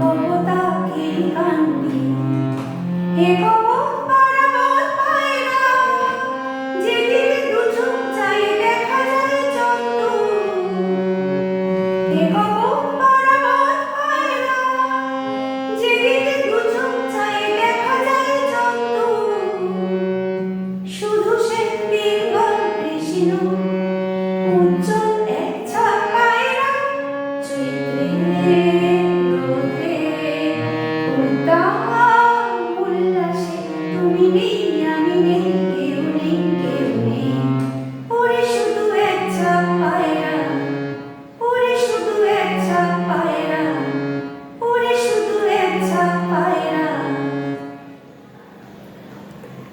কবতা কি কান্তি হে কবতা